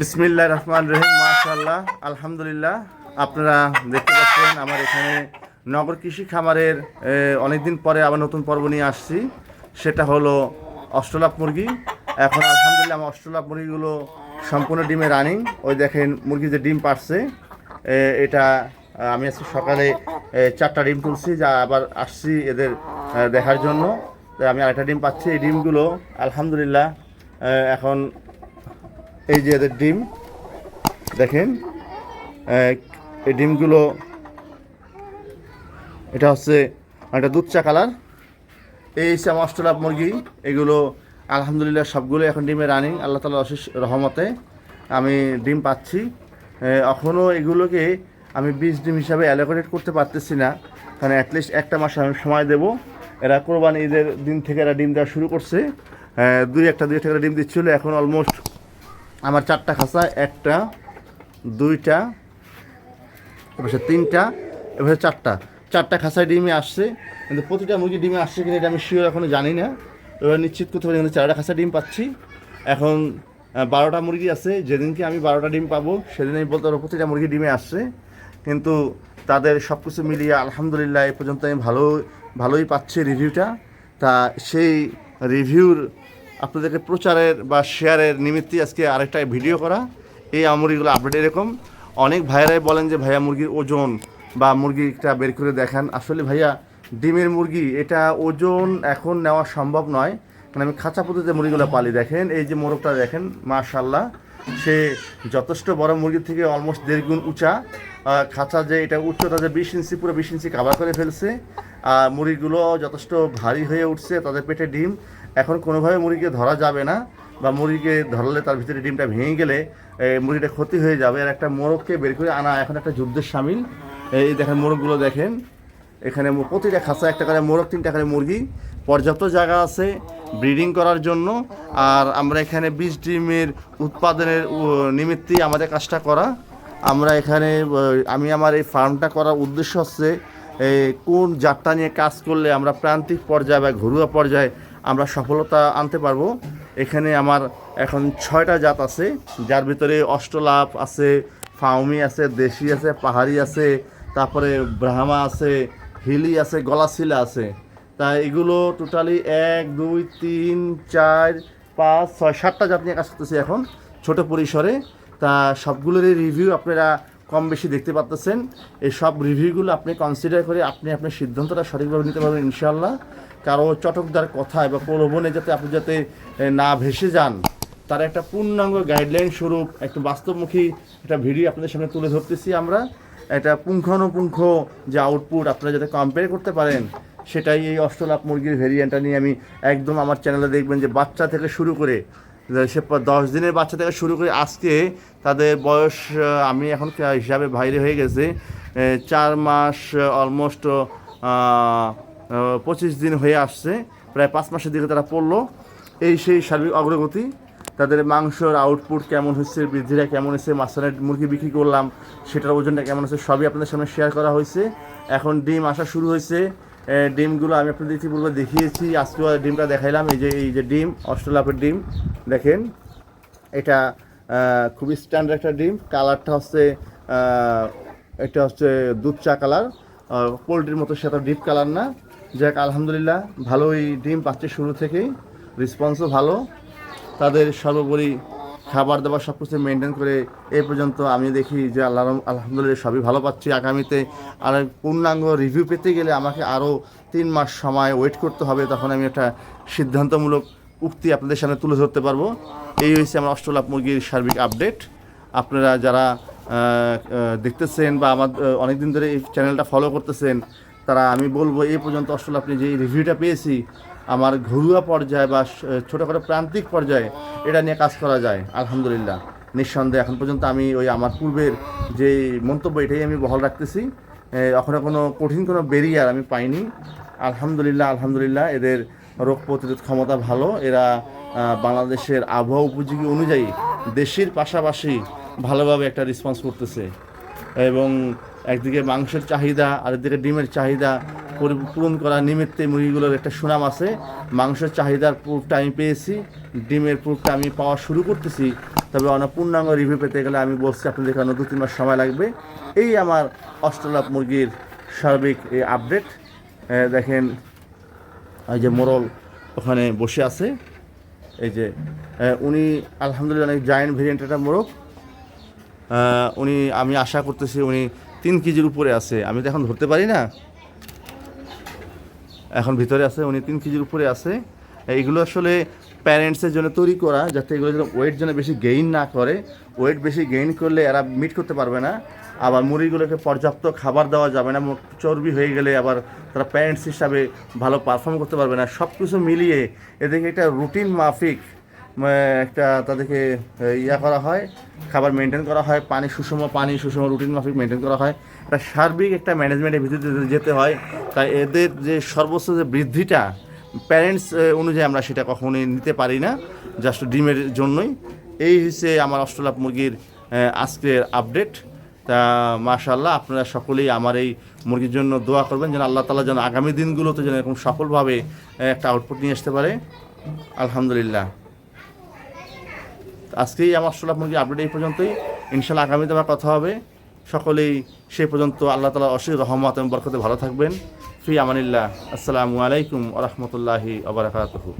বিসমিল্লাহ রহমান রহিম মাশাল্লাহ আলহামদুলিল্লাহ, আপনারা দেখতে পাচ্ছেন আমার এখানে নগর কৃষি খামারের অনেকদিন পরে আবার নতুন পর্ব নিয়ে আসছি। সেটা হলো অষ্টলাভ মুরগি। এখন আলহামদুলিল্লাহ আমার অষ্টলাভ মুরগিগুলো সম্পূর্ণ ডিমে রানিং। ওই দেখেন মুরগি যে ডিম পারছে এটা আমি আজকে সকালে চারটা ডিম তুলছি, যা আবার আসছি এদের দেখার জন্য। আমি আরেকটা ডিম পাচ্ছি। এই ডিমগুলো আলহামদুলিল্লাহ এখন এই যে এদের ডিম, দেখেন এই ডিমগুলো, এটা হচ্ছে একটা দুধ চা কালার। এই হচ্ছে অষ্টলাভ মুরগি, এগুলো আলহামদুলিল্লাহ সবগুলো এখন ডিমে রানিং আল্লাহ তালা অশেষ রহমতে আমি ডিম পাচ্ছি। এখনও এগুলোকে আমি বীজ ডিম হিসাবে অ্যালোকেটেড করতে পারতেছি না, কারণ অ্যাটলিস্ট একটা মাস আমি সময় দেবো। এরা কোরবানি ঈদের দিন থেকে এরা ডিম দেওয়া শুরু করছে। দুই একটা দুই একটা ডিম দিচ্ছিল, এখন অলমোস্ট আমার চারটা খাঁচা, একটা, দুইটা এবার তিনটা এবার চারটা। চারটা খাঁচায় ডিমে আসছে, কিন্তু প্রতিটা মুরগি ডিমে আসছে কিনা এটা আমি শিওর এখনও জানি না। এবার নিশ্চিত করতে পারি কিন্তু চারটা খাঁচা ডিম পাচ্ছি। এখন বারোটা মুরগি আছে, যেদিনকে আমি বারোটা ডিম পাবো, সেদিন আমি বলতে পারব প্রতিটা মুরগি ডিমে আসছে। কিন্তু তাদের সব কিছু মিলিয়ে আলহামদুলিল্লাহ এ পর্যন্ত আমি ভালো, ভালোই পাচ্ছি রিভিউটা তা সেই রিভিউর আপনাদেরকে প্রচারের বা শেয়ারের নিমিত্তে আজকে আরেকটাই ভিডিও করা। এই মুরগিগুলো আপডেট এরকম। অনেক ভাইয়ারাই বলেন যে, ভাইয়া, মুরগির ওজন বা মুরগিটা বের করে দেখান। আসলে ভাইয়া, ডিমের মুরগি, এটা ওজন এখন নেওয়া সম্ভব নয়। মানে আমি খাঁচা যে মুরগিগুলো পালি, দেখেন, এই যে মোরগটা দেখেন মাশাল্লাহ সে যথেষ্ট বড় মুরগির থেকে অলমোস্ট দেড় গুণ উঁচা খাঁচা যে এটা উচ্চতা যে বিশ ইঞ্চি, পুরো বিশ ইঞ্চি কাভার করে ফেলছে। আর মুরগিগুলো যথেষ্ট ভারী হয়ে উঠছে, তাদের পেটে ডিম। এখন কোনোভাবে মুরগিকে ধরা যাবে না, বা মুরগিকে ধরলে তার ভিতরে ডিমটা ভেঙে গেলে মুরগিটা ক্ষতি হয়ে যাবে। আর একটা মোরগকে বের করে আনা, এখন একটা যুদ্ধের সামিল। এই দেখেন মোরগগুলো দেখেন। এখানে প্রতিটা খাঁচা একটা করে মোরগ, তিনটা করে মুরগি। পর্যাপ্ত জায়গা আছে। ব্রিডিং করার জন্য। আর আমরা এখানে বীজ ডিমের উৎপাদনের নিমিত্তেই আমাদের কাজটা করা। আমরা এখানে আমি আমার এই ফার্মটা করার উদ্দেশ্য হচ্ছে কোন জাতটা নিয়ে কাজ করলে আমরা প্রান্তিক পর্যায়ে বা ঘরোয়া পর্যায়ে আমরা সফলতা আনতে পারব। এখানে আমার এখন ছয়টা জাত আছে, যার ভিতরে অষ্টলাভ আছে, ফাউমি আছে, দেশি আছে, পাহাড়ি আছে, তারপরে ব্রাহ্মা আছে, হিলি আছে, গলাশিলা আছে। তা এগুলো টোটালি এক, দুই, তিন, চার, পাঁচ, ছয়, সাতটা জাত নিয়ে কাজ করতেছি এখন, ছোট পরিসরে। তা সবগুলোরই রিভিউ আপনারা কম বেশি দেখতে পাচ্তেছেন এই সব রিভিউগুলো আপনি কনসিডার করে আপনি আপনার সিদ্ধান্তটা সঠিকভাবে নিতে পারবেন ইনশাল্লাহ কারও চটকদার কথায় বা প্রলোভনে যাতে আপনি যাতে না ভেসে যান, তার একটা পূর্ণাঙ্গ গাইডলাইন স্বরূপ, একটা বাস্তবমুখী একটা ভিডিও আপনাদের সামনে তুলে ধরতেছি আমরা। একটা পুঙ্খানুপুঙ্খ যে আউটপুট আপনারা যাতে কম্পেয়ার করতে পারেন, সেটাই এই অষ্টলাভ মুরগির ভেরিয়েন্টটা নিয়ে আমি একদম আমার চ্যানেলে দেখবেন যে বাচ্চা থেকে শুরু করে, সে দশ দিনের বাচ্চা থেকে শুরু করে আজকে তাদের বয়স আমি এখন হিসাবে বাইরে হয়ে গেছে চার মাস অলমোস্ট পঁচিশ দিন হয়ে আসছে, প্রায় পাঁচ মাসের দিকে তারা পড়ল। এই সেই সার্বিক অগ্রগতি তাদের মাংসর আউটপুট কেমন হচ্ছে বৃদ্ধিরা কেমন হচ্ছে মাছানের মুরগি বিক্রি করলাম, সেটার ওজনটা কেমন হচ্ছে, সবই আপনাদের সামনে শেয়ার করা হয়েছে। এখন ডিম আসা শুরু হয়েছে। ডিমগুলো আমি আপনাদের ইতিপূর্বে দেখিয়েছি, আজকেও ডিমটা দেখাইলাম, এই যে এই যে ডিম অস্ট্রেলাপের ডিম, দেখেন। এটা খুবই স্ট্যান্ডার্ড একটা ডিম কালারটা হচ্ছে এটা হচ্ছে দুধ চা কালার পোলট্রির মতো সেটা ডিপ কালার না। যাক, আলহামদুলিল্লাহ, ভালোই ডিম পাচ্ছে শুরু থেকেই রেসপন্সও ভালো। তাদের সর্বোপরি খাবার দাবার সব কিছু মেনটেন করে এই পর্যন্ত আমি দেখি যে আল্লাহ আলহামদুলিল্লাহ সবই ভালো পাচ্ছি। আগামীতে আর পূর্ণাঙ্গ রিভিউ পেতে গেলে আমাকে আরও তিন মাস সময় ওয়েট করতে হবে, তখন আমি একটা সিদ্ধান্তমূলক উক্তি আপনাদের সামনে তুলে ধরতে পারব। এই হয়েছে আমার অষ্টলাভ মুরগির সার্বিক আপডেট আপনারা যারা দেখতেছেন বা আমার অনেক দিন ধরে এই চ্যানেলটা ফলো করতেছেন, তারা আমি বলব এই পর্যন্ত অষ্টলাভ আপনি যে রিভিউটা পেয়েছি আমার ঘরুয়া পর্যায়ে বা ছোটোখাটো প্রান্তিক পর্যায়ে এটা নিয়ে কাজ করা যায়, আলহামদুলিল্লাহ। নিঃসন্দেহে এখন পর্যন্ত আমি ওই আমার পূর্বের যে মন্তব্য, এটাই আমি বহাল রাখতেছি। এখনও কোনো কঠিন কোনো বেরিয়ার আমি পাইনি। আলহামদুলিল্লাহ আলহামদুলিল্লাহ, এদের রোগ প্রতিরোধ ক্ষমতা ভালো। এরা বাংলাদেশের আবহাওয়া উপযোগী অনুযায়ী দেশের পাশাপাশি ভালোভাবে একটা রেসপন্স করতেছে। এবং একদিকে মাংসের চাহিদা আর একদিকে ডিমের চাহিদা। পূরণ করার নিমিত্তে মুরগিগুলোর একটা সুনাম আছে। মাংসের চাহিদার প্রুফটা আমি পেয়েছি, ডিমের প্রুফটা আমি পাওয়া শুরু করতেছি। তবে অনেক পূর্ণাঙ্গ রিভিউ পেতে গেলে আমি বলছি, আপনাদের এখানে দু তিন মাস সময় লাগবে। এই আমার অষ্টলাভ মুরগির সার্বিক এই আপডেট দেখেন, এই যে মোরল ওখানে বসে আছে। এই যে উনি আলহামদুলিল্লাহ অনেক জায়েন্ট ভেরিয়েন্ট একটা মোরগ। উনি, আমি আশা করতেছি উনি তিন কেজির উপরে আছে। আমি তো এখন ধরতে পারি না। এখন ভিতরে আছে, উনি তিন কেজির উপরে আছে। এইগুলো আসলে প্যারেন্টসের জন্য তৈরি করা, যাতে এগুলো যেন ওয়েট যেন বেশি গেইন না করে। ওয়েট বেশি গেইন করলে এরা মিট করতে পারবে না। আবার মুরগিগুলোকে পর্যাপ্ত খাবার দেওয়া যাবে না। চর্বি হয়ে গেলে আবার তারা প্যারেন্টস হিসাবে ভালো পারফর্ম করতে পারবে না। সব কিছু মিলিয়ে এদেরকে একটা রুটিন মাফিক একটা তাদেরকে ইয়া করা হয়, খাবার মেনটেন করা হয়, পানি সুষম পানি সুষম রুটিন মাফিক মেনটেন করা হয়। একটা সার্বিক একটা ম্যানেজমেন্টের ভিত্তিতে যেতে হয়। তাই এদের যে সর্বোচ্চ যে বৃদ্ধিটা প্যারেন্টস অনুযায়ী আমরা সেটা কখনোই নিতে পারি না জাস্ট ডিমের জন্যই। এই হচ্ছে আমার অষ্টলাভ মুরগির আজকের আপডেট তা মাশাল্লাহ আপনারা সকলেই আমার এই মুরগির জন্য দোয়া করবেন, যেন আল্লাহ তালা যেন আগামী দিনগুলোতে যেন এরকম সফলভাবে একটা আউটপুট নিয়ে আসতে পারে। আলহামদুলিল্লাহ। আজকেই আমার সোলাপ মুরগি আপডেট এই পর্যন্তই। ইনশাল্লাহ আগামীতে আমার কথা হবে। সকলেই সেই পর্যন্ত আল্লাহ তালা অশেষ রহমত এবং বরকতে ভালো থাকবেন। ফি আমানিল্লাহ। আসসালামু আলাইকুম আ রহমতুল্লাহি আবরাকাতহু